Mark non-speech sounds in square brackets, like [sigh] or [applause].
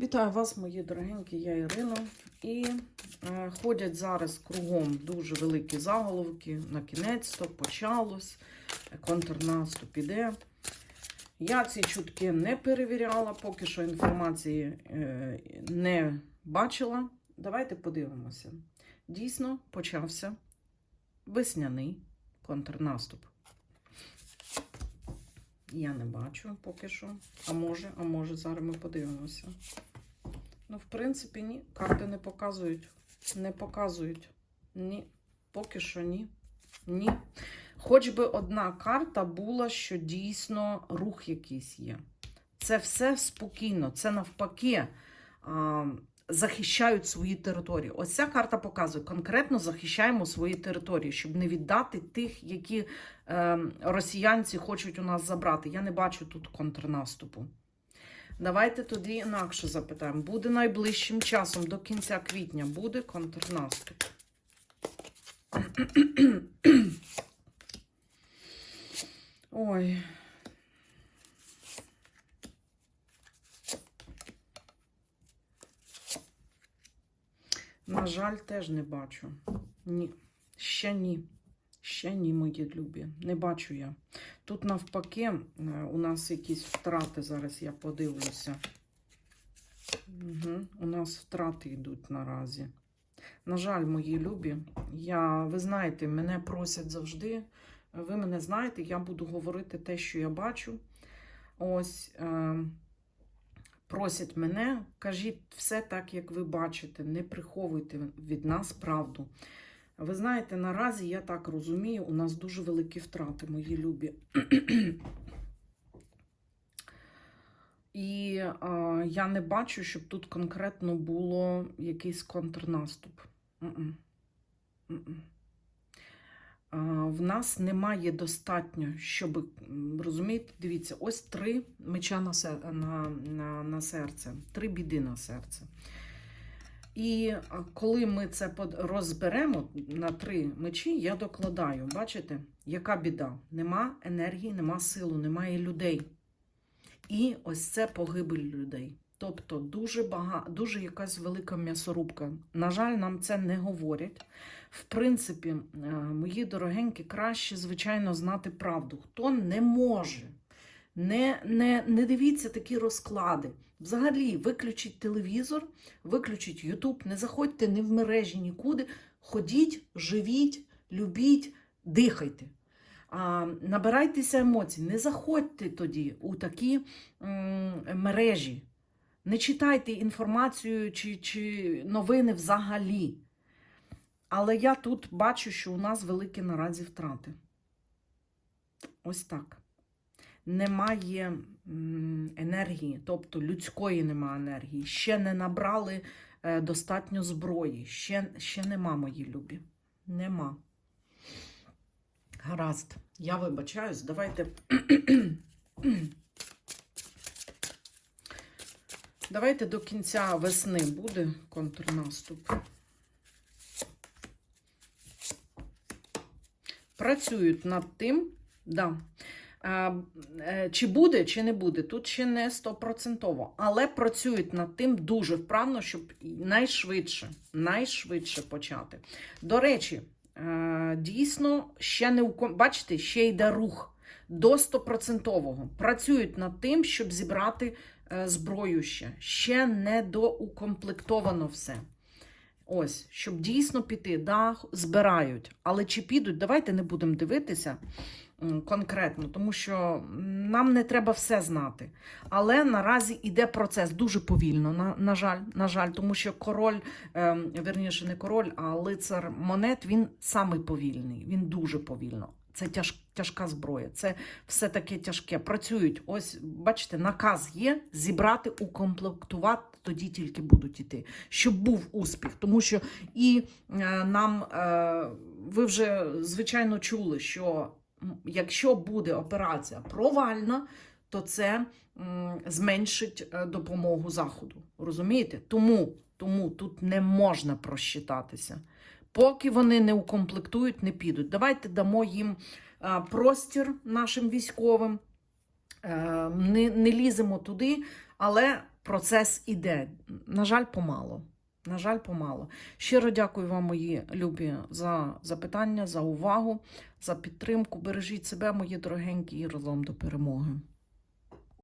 Вітаю вас, мої дорогенькі, я Ірина. І е, ходять зараз кругом дуже великі заголовки. На кінець то почалось, контрнаступ іде. Я ці чутки не перевіряла, поки що інформації е, не бачила. Давайте подивимося. Дійсно почався весняний контрнаступ. Я не бачу поки що. А може, а може, зараз ми подивимося. Ну, в принципі, ні. Карти не показують. Не показують. Ні. Поки що ні. Ні. Хоч би одна карта була, що дійсно рух якийсь є. Це все спокійно, це навпаки. А, захищають свої території. Ось ця карта показує, конкретно захищаємо свої території, щоб не віддати тих, які е, росіянці хочуть у нас забрати. Я не бачу тут контрнаступу. Давайте тоді інакше запитаємо. Буде найближчим часом до кінця квітня буде контрнаступ. [clears throat] Ой. На жаль, теж не бачу. Ні. Ще ні. Ще ні, мої любі. Не бачу я. Тут навпаки, е, у нас якісь втрати. Зараз я подивлюся. Угу. У нас втрати йдуть наразі. На жаль, мої любі, я, ви знаєте, мене просять завжди. Ви мене знаєте, я буду говорити те, що я бачу. Ось. Е просять мене, кажіть все так, як ви бачите, не приховуйте від нас правду. Ви знаєте, наразі я так розумію, у нас дуже великі втрати, мої любі. І а, я не бачу, щоб тут конкретно було якийсь контрнаступ. М-м. М-м. А, в нас немає достатньо, щоб розумієте, дивіться, ось три меча на, на, на, на серце, три біди на серце. І коли ми це розберемо на три мечі, я докладаю, бачите, яка біда? Нема енергії, нема силу, немає людей. І ось це погибель людей. Тобто дуже багато, дуже якась велика м'ясорубка. На жаль, нам це не говорять. В принципі, е, мої дорогенькі, краще, звичайно, знати правду. Хто не може, не, не, не дивіться такі розклади. Взагалі, виключіть телевізор, виключіть Ютуб, не заходьте ні в мережі нікуди. Ходіть, живіть, любіть, дихайте. А, набирайтеся емоцій, не заходьте тоді у такі м, мережі. Не читайте інформацію чи, чи новини взагалі. Але я тут бачу, що у нас великі наразі втрати. Ось так. Немає енергії, тобто людської немає енергії. Ще не набрали е, достатньо зброї. Ще, ще нема, мої любі. Нема. Гаразд. Я вибачаюсь. Давайте. Давайте до кінця весни буде контрнаступ. Працюють над тим, да. Е, чи буде, чи не буде, тут ще не стопроцентово, але працюють над тим дуже вправно, щоб найшвидше, найшвидше почати. До речі, е, дійсно, ще не у бачите, ще йде рух до стопроцентового. Працюють над тим, щоб зібрати зброю ще. Ще не доукомплектовано все. Ось, щоб дійсно піти, да, збирають. Але чи підуть, давайте не будемо дивитися конкретно, тому що нам не треба все знати. Але наразі йде процес дуже повільно, на, на жаль, на жаль, тому що король, ем, верніше, не король, а лицар монет, він самий повільний, він дуже повільно. Це тяж, тяжка зброя, це все таке тяжке. Працюють. Ось, бачите, наказ є зібрати, укомплектувати, тоді тільки будуть іти, щоб був успіх. Тому що і е, нам е, ви вже звичайно чули, що якщо буде операція провальна, то це м, зменшить е, допомогу Заходу. Розумієте? Тому, тому тут не можна просчитатися. Поки вони не укомплектують, не підуть. Давайте дамо їм е, простір нашим військовим, е, не, не ліземо туди, але процес іде. На жаль, помало. На жаль, помало. Щиро дякую вам, мої любі, за запитання, за увагу, за підтримку. Бережіть себе, мої дорогенькі, і разом до перемоги.